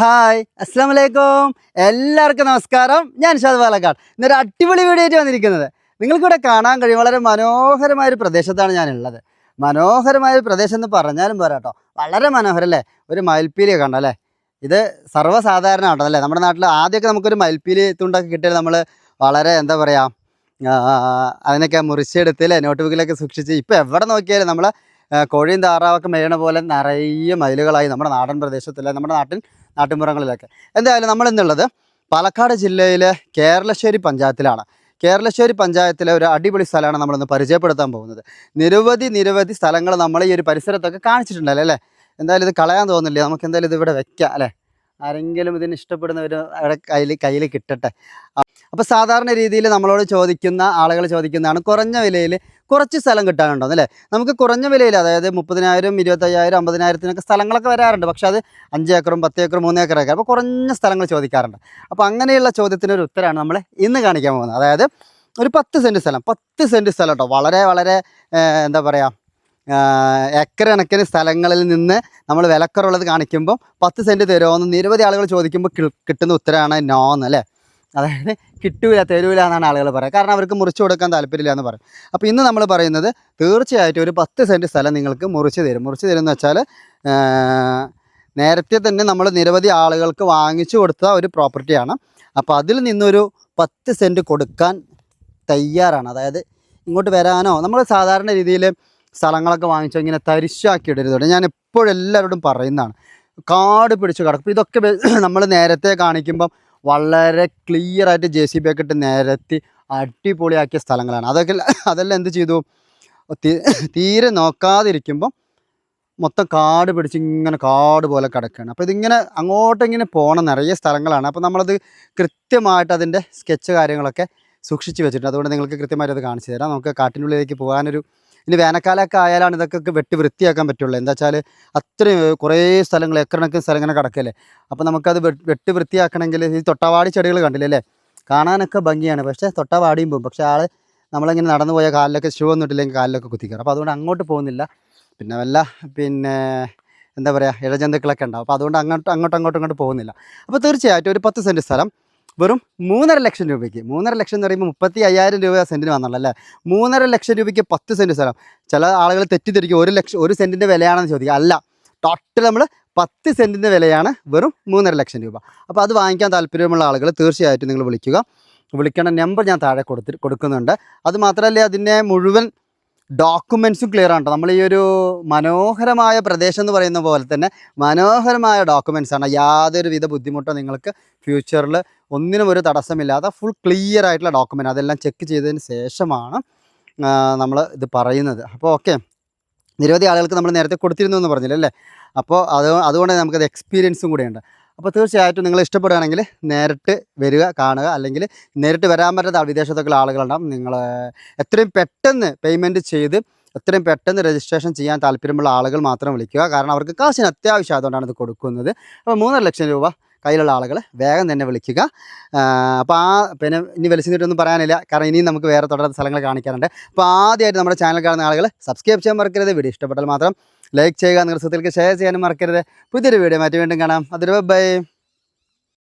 Hi അസ്സാം വലൈക്കും എല്ലാവർക്കും നമസ്കാരം. ഞാൻ ഷാദ് പാലക്കാട് ഇന്നൊരു അടിപൊളി വീഡിയോ ആയിട്ട് വന്നിരിക്കുന്നത്. നിങ്ങൾക്കിവിടെ കാണാൻ കഴിയും. വളരെ മനോഹരമായൊരു പ്രദേശത്താണ് ഞാനുള്ളത്. മനോഹരമായ ഒരു പ്രദേശം എന്ന് പറഞ്ഞാലും പോരാ കേട്ടോ. വളരെ മനോഹരം അല്ലേ ഒരു മയിൽപ്പീലിയൊക്കെ കണ്ടോ അല്ലേ? ഇത് സർവസാധാരണ ഉണ്ടോ അല്ലേ? നമ്മുടെ നാട്ടിൽ ആദ്യമൊക്കെ നമുക്കൊരു മയിൽപ്പീലി തുണ്ടൊക്കെ കിട്ടിയാൽ നമ്മൾ വളരെ എന്താ പറയുക അതിനൊക്കെ മുറിച്ചെടുത്ത് അല്ലേ? നോട്ട് ബുക്കിലൊക്കെ സൂക്ഷിച്ച് ഇപ്പോൾ എവിടെ നോക്കിയാലും നമ്മൾ കോഴിയും താറാവൊക്കെ മേയണ പോലെ നിറയെ മയിലുകളായി നമ്മുടെ നാടൻ പ്രദേശത്തിലെ നമ്മുടെ നാട്ടിൻ നാട്ടിൻപുറങ്ങളിലൊക്കെ എന്തായാലും നമ്മൾ ഇന്നുള്ളത് പാലക്കാട് ജില്ലയിലെ കേരളശ്ശേരി പഞ്ചായത്തിലാണ്. കേരളശ്ശേരി പഞ്ചായത്തിലെ ഒരു അടിപൊളി സ്ഥലമാണ് നമ്മളിന്ന് പരിചയപ്പെടുത്താൻ പോകുന്നത്. നിരവധി നിരവധി സ്ഥലങ്ങൾ നമ്മൾ ഈ ഒരു പരിസരത്തൊക്കെ കാണിച്ചിട്ടുണ്ടല്ലോ അല്ലേ? എന്തായാലും ഇത് കളയാൻ തോന്നില്ലേ? നമുക്ക് എന്തായാലും ഇത് ഇവിടെ വെക്കാം അല്ലേ? ആരെങ്കിലും ഇതിന് ഇഷ്ടപ്പെടുന്നവർ അവിടെ കയ്യിൽ കയ്യിൽ കിട്ടട്ടെ. അപ്പോൾ സാധാരണ രീതിയിൽ നമ്മളോട് ചോദിക്കുന്ന ആളുകൾ ചോദിക്കുന്നതാണ് കുറഞ്ഞ വിലയിൽ കുറച്ച് സ്ഥലം കിട്ടാനുണ്ടോ അല്ലേ? നമുക്ക് കുറഞ്ഞ വിലയിൽ അതായത് മുപ്പതിനായിരം ഇരുപത്തയ്യായിരം അമ്പതിനായിരത്തിനൊക്കെ സ്ഥലങ്ങളൊക്കെ വരാറുണ്ട്. പക്ഷെ അത് അഞ്ച് ഏക്കറും പത്ത് ഏക്കറും മൂന്ന് ഏക്കറൊക്കെ അപ്പോൾ കുറഞ്ഞ സ്ഥലങ്ങൾ ചോദിക്കാറുണ്ട്. അപ്പോൾ അങ്ങനെയുള്ള ചോദ്യത്തിനൊരു ഉത്തരമാണ് നമ്മൾ ഇന്ന് കാണിക്കാൻ പോകുന്നത്. അതായത് ഒരു പത്ത് സെന്റ് സ്ഥലം പത്ത് സെന്റ് സ്ഥലം കേട്ടോ വളരെ വളരെ എന്താ പറയുക ഏക്കർ കണക്കിന് സ്ഥലങ്ങളിൽ നിന്ന് നമ്മൾ വിലക്കുറവുള്ളത് കാണിക്കുമ്പോൾ പത്ത് സെന്റ് തരുമോ നിരവധി ആളുകൾ ചോദിക്കുമ്പോൾ കിട്ടുന്ന ഉത്തരമാണ് നോ എന്നല്ലേ? അതായത് കിട്ടൂല തരൂല എന്നാണ് ആളുകൾ പറയുക. കാരണം അവർക്ക് മുറിച്ചു കൊടുക്കാൻ താല്പര്യമില്ല എന്ന് പറയും. അപ്പോൾ ഇന്ന് നമ്മൾ പറയുന്നത് തീർച്ചയായിട്ടും ഒരു പത്ത് സെന്റ് സ്ഥലം നിങ്ങൾക്ക് മുറിച്ച് തരും. മുറിച്ച് തരും എന്ന് വെച്ചാൽ നേരത്തെ തന്നെ നമ്മൾ നിരവധി ആളുകൾക്ക് വാങ്ങിച്ചു കൊടുത്ത ഒരു പ്രോപ്പർട്ടിയാണ് അപ്പോൾ അതിൽ നിന്നൊരു പത്ത് സെന്റ് കൊടുക്കാൻ തയ്യാറാണ്. അതായത് ഇങ്ങോട്ട് വരാനോ നമ്മൾ സാധാരണ രീതിയിൽ സ്ഥലങ്ങളൊക്കെ വാങ്ങിച്ചാൽ ഇങ്ങനെ തരിശാക്കി ഇടരുത് ഞാൻ എപ്പോഴും എല്ലാവരോടും പറയുന്നതാണ്. കാട് പിടിച്ച് കിടക്കും. ഇതൊക്കെ നമ്മൾ നേരത്തെ കാണിക്കുമ്പം വളരെ ക്ലിയർ ആയിട്ട് ജെ സി ബി ഒക്കെ ഇട്ട് നിരത്തി അടിപൊളിയാക്കിയ സ്ഥലങ്ങളാണ്. അതൊക്കെ അതെല്ലാം എന്ത് ചെയ്തു? തീരെ നോക്കാതിരിക്കുമ്പം മൊത്തം കാട് പിടിച്ച് ഇങ്ങനെ കാട് പോലെ കിടക്കുകയാണ് അപ്പോൾ ഇതിങ്ങനെ അങ്ങോട്ട് ഇങ്ങനെ പോകണം നിറയെ സ്ഥലങ്ങളാണ്. അപ്പോൾ നമ്മളത് കൃത്യമായിട്ട് അതിന്റെ സ്കെച്ച് കാര്യങ്ങളൊക്കെ സൂക്ഷിച്ച് വെച്ചിട്ടുണ്ട്. അതുകൊണ്ട് നിങ്ങൾക്ക് കൃത്യമായിട്ട് അത് കാണിച്ചു തരാം. നമുക്ക് കാട്ടിനുള്ളിലേക്ക് പോകാനൊരു ഇനി വേനൽക്കാലമൊക്കെ ആയാലാണ് ഇതൊക്കെ വെട്ടി വൃത്തിയാക്കാൻ പറ്റുള്ളൂ. എന്താ വെച്ചാൽ അത്രയും കുറേ സ്ഥലങ്ങൾ ഏക്കറണക്കിന് സ്ഥലം ഇങ്ങനെ കിടക്കല്ലേ? അപ്പോൾ നമുക്കത് വെട്ടി വൃത്തിയാക്കണമെങ്കിൽ ഈ തൊട്ടവാടി ചെടികൾ കണ്ടില്ലേ കാണാനൊക്കെ ഭംഗിയാണ്. പക്ഷേ തൊട്ടവാടിയും പോകും പക്ഷേ ആൾ നമ്മളിങ്ങനെ നടന്നു പോയ കാലിലൊക്കെ ഷൂ ഒന്നും ഇട്ടില്ലെങ്കിൽ കാലിലൊക്കെ കുത്തിക്കയറും അപ്പോൾ അതുകൊണ്ട് അങ്ങോട്ട് പോകുന്നില്ല. പിന്നെ വല്ല പിന്നെ എന്താ പറയുക ഇഴജന്തുക്കളൊക്കെ ഉണ്ടാവും. അപ്പോൾ അതുകൊണ്ട് അങ്ങോട്ട് അങ്ങോട്ടും അങ്ങോട്ടും ഇങ്ങോട്ട് പോകുന്നില്ല. അപ്പോൾ തീർച്ചയായിട്ടും ഒരു പത്ത് സെന്റ് സ്ഥലം വെറും മൂന്നര ലക്ഷം രൂപയ്ക്ക്. മൂന്നര ലക്ഷം എന്ന് പറയുമ്പോൾ മുപ്പത്തി അയ്യായിരം രൂപ സെന്റിന് വന്നുള്ളൂ അല്ലേ? മൂന്നര ലക്ഷം രൂപയ്ക്ക് പത്ത് സെന്റ് സ്ഥലം. ചില ആളുകൾ തെറ്റിദ്ധരിക്കും. ഒരു ലക്ഷം ഒരു സെന്റിന്റെ വിലയാണെന്ന് ചോദിക്കുക അല്ല ടോട്ടൽ നമ്മൾ പത്ത് സെന്റിന്റെ വിലയാണ് വെറും മൂന്നര ലക്ഷം രൂപ. അപ്പോൾ അത് വാങ്ങിക്കാൻ താല്പര്യമുള്ള ആളുകൾ തീർച്ചയായിട്ടും നിങ്ങൾ വിളിക്കുക. വിളിക്കേണ്ട നമ്പർ ഞാൻ താഴെ കൊടുത്തി കൊടുക്കുന്നുണ്ട്. അത് മാത്രമല്ല അതിന്റെ മുഴുവൻ ഡോക്യുമെൻസും ക്ലിയർ ആണ് നമ്മൾ ഈ ഒരു മനോഹരമായ പ്രദേശം എന്ന് പറയുന്ന പോലെ തന്നെ മനോഹരമായ ഡോക്യുമെൻസ് ആണ്. യാതൊരുവിധ ബുദ്ധിമുട്ടോ നിങ്ങൾക്ക് ഫ്യൂച്ചറിൽ ഒന്നിനും ഒരു തടസ്സമില്ലാത്ത ഫുൾ ക്ലിയർ ആയിട്ടുള്ള ഡോക്യുമെന്റ് അതെല്ലാം ചെക്ക് ചെയ്തതിന് ശേഷമാണ് നമ്മൾ ഇത് പറയുന്നത്. അപ്പോൾ ഓക്കെ നിരവധി ആളുകൾക്ക് നമ്മൾ നേരത്തെ കൊടുത്തിരുന്നു എന്ന് പറഞ്ഞില്ല അല്ലേ? അപ്പോൾ അത് അതുകൊണ്ട് നമുക്കത് എക്സ്പീരിയൻസും കൂടെയുണ്ട്. അപ്പോൾ തീർച്ചയായിട്ടും നിങ്ങൾ ഇഷ്ടപ്പെടുകയാണെങ്കിൽ നേരിട്ട് വരിക കാണുക അല്ലെങ്കിൽ നേരിട്ട് വരാൻ പറ്റാത്ത വിദേശത്തൊക്കെ ആളുകളുണ്ടാവും. നിങ്ങൾ എത്രയും പെട്ടെന്ന് പേയ്മെന്റ് ചെയ്ത് എത്രയും പെട്ടെന്ന് രജിസ്ട്രേഷൻ ചെയ്യാൻ താല്പര്യമുള്ള ആളുകൾ മാത്രം വിളിക്കുക. കാരണം അവർക്ക് കാശിന് അത്യാവശ്യം അതുകൊണ്ടാണ് ഇത് കൊടുക്കുന്നത്. അപ്പോൾ മൂന്നര ലക്ഷം രൂപ കയ്യിലുള്ള ആളുകൾ വേഗം തന്നെ വിളിക്കുക. അപ്പോൾ ആ പിന്നെ ഇനി വലിച്ചിട്ടൊന്നും പറയാനില്ല. കാരണം ഇനിയും നമുക്ക് വേറെ തുടർന്ന് സ്ഥലങ്ങൾ കാണിക്കാറുണ്ട് അപ്പോൾ ആദ്യമായിട്ട് നമ്മുടെ ചാനൽ കാണുന്ന ആളുകൾ സബ്സ്ക്രൈബ് ചെയ്യാൻ മറക്കരുത്. വീഡിയോ ഇഷ്ടപ്പെട്ടാൽ മാത്രം ലൈക്ക് ചെയ്യുക. നിങ്ങളുടെ സുഹൃത്തുക്കൾക്ക് ഷെയർ ചെയ്യാനും മറക്കരുത്. പുതിയൊരു വീഡിയോ മാറ്റി വീണ്ടും കാണാം. അതൊരു ബൈ